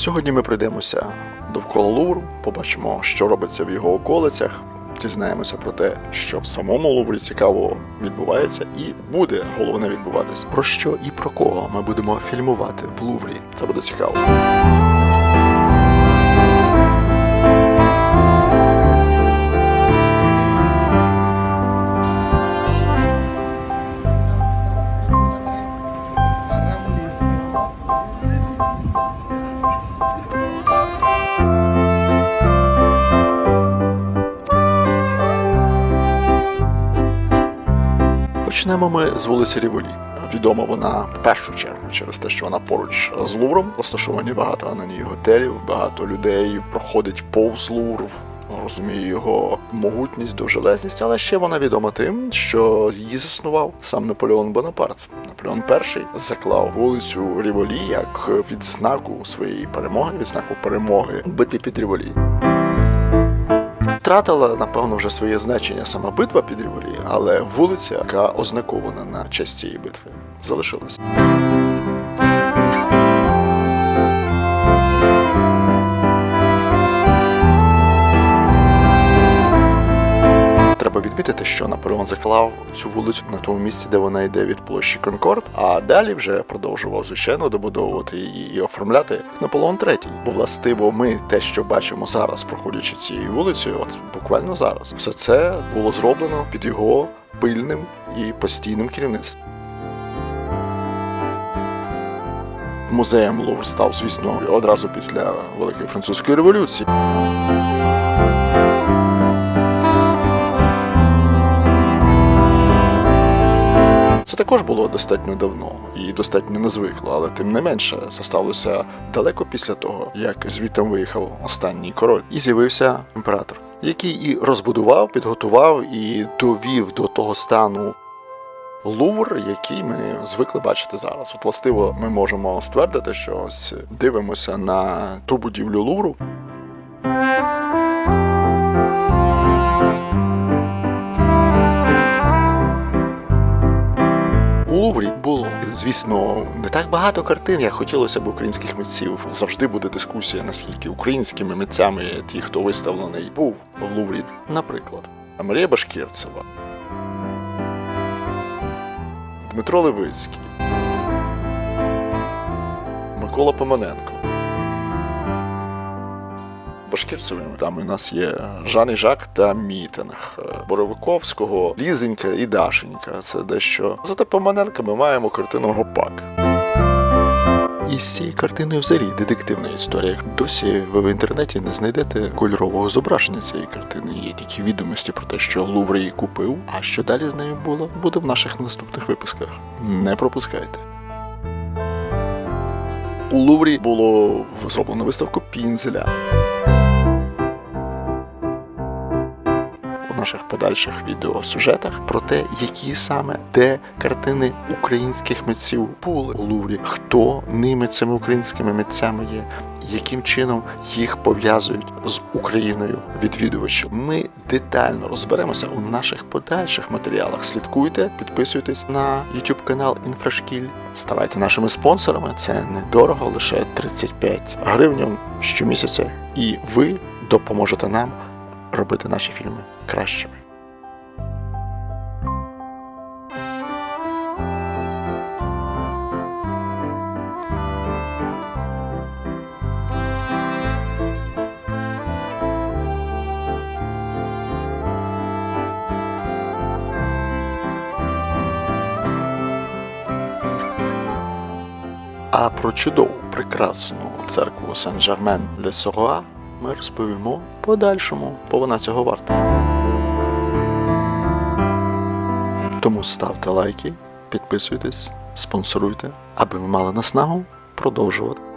Сьогодні ми пройдемося довкола Лувру, побачимо, що робиться в його околицях. Дізнаємося про те, що в самому Луврі цікаво відбувається і буде головне відбуватися. Про що і про кого ми будемо фільмувати в Луврі. Це буде цікаво. Почнемо ми з вулиці Ріволі. Відома вона в першу чергу через те, що вона поруч з Лувром, розташовані багато на ній готелів, багато людей проходить повз Лувр, розуміє його могутність, довжелезність, але ще вона відома тим, що її заснував сам Наполеон Бонапарт. Наполеон І заклав вулицю Ріволі як відзнаку своєї перемоги, відзнаку перемоги в битві під Ріволі. Втратила, напевно, вже своє значення сама битва під Ріволі, але вулиця, яка ознакована на честь цієї битви, залишилася. Що Наполеон заклав цю вулицю на тому місці, де вона йде від площі Конкорд, а далі вже продовжував звичайно добудовувати її і оформляти Наполеон III. Бо властиво ми те, що бачимо зараз, проходячи цією вулицею, от буквально зараз, все це було зроблено під його пильним і постійним керівництвом. Музеєм Лувр став, звісно, одразу після Великої французької революції. Також було достатньо давно і достатньо незвикло, але тим не менше це сталося далеко після того, як звітом виїхав останній король, і з'явився імператор, який і розбудував, підготував і довів до того стану Лувр, який ми звикли бачити зараз. От властиво ми можемо ствердити, що ось дивимося на ту будівлю Лувру. Звісно, не так багато картин, як хотілося б українських митців. Завжди буде дискусія, наскільки українськими митцями ті, хто виставлений, був в Луврі. Наприклад, Марія Башкірцева, Дмитро Левицький, Микола Поманенко. Башкірцевими там у нас є Жан і Жак та Мітинг Боровиковського, Лізенька і Дашенька. Це дещо. Зате Поманенка ми маємо картину Гопак. І з цією картиною взагалі детективна історія. Досі ви в інтернеті не знайдете кольорового зображення цієї картини. Є тільки відомості про те, що Лувр її купив. А що далі з нею було, буде в наших наступних випусках. Не пропускайте. У Луврі було зроблено виставку Пінзеля. Наших подальших відеосюжетах про те, які саме де картини українських митців були у Луврі, хто ними цими українськими митцями є, яким чином їх пов'язують з Україною відвідувачі. Ми детально розберемося у наших подальших матеріалах. Слідкуйте, підписуйтесь на YouTube канал Інфрашкіль, ставайте нашими спонсорами. Це недорого, лише 35 гривень щомісяця, і ви допоможете нам робити наші фільми кращими. А про чудову, прекрасну церкву Сен-Жермен-Ле-Соруа ми розповімо подальшому, бо вона цього варта. Тому ставте лайки, підписуйтесь, спонсоруйте, аби ми мали наснагу продовжувати.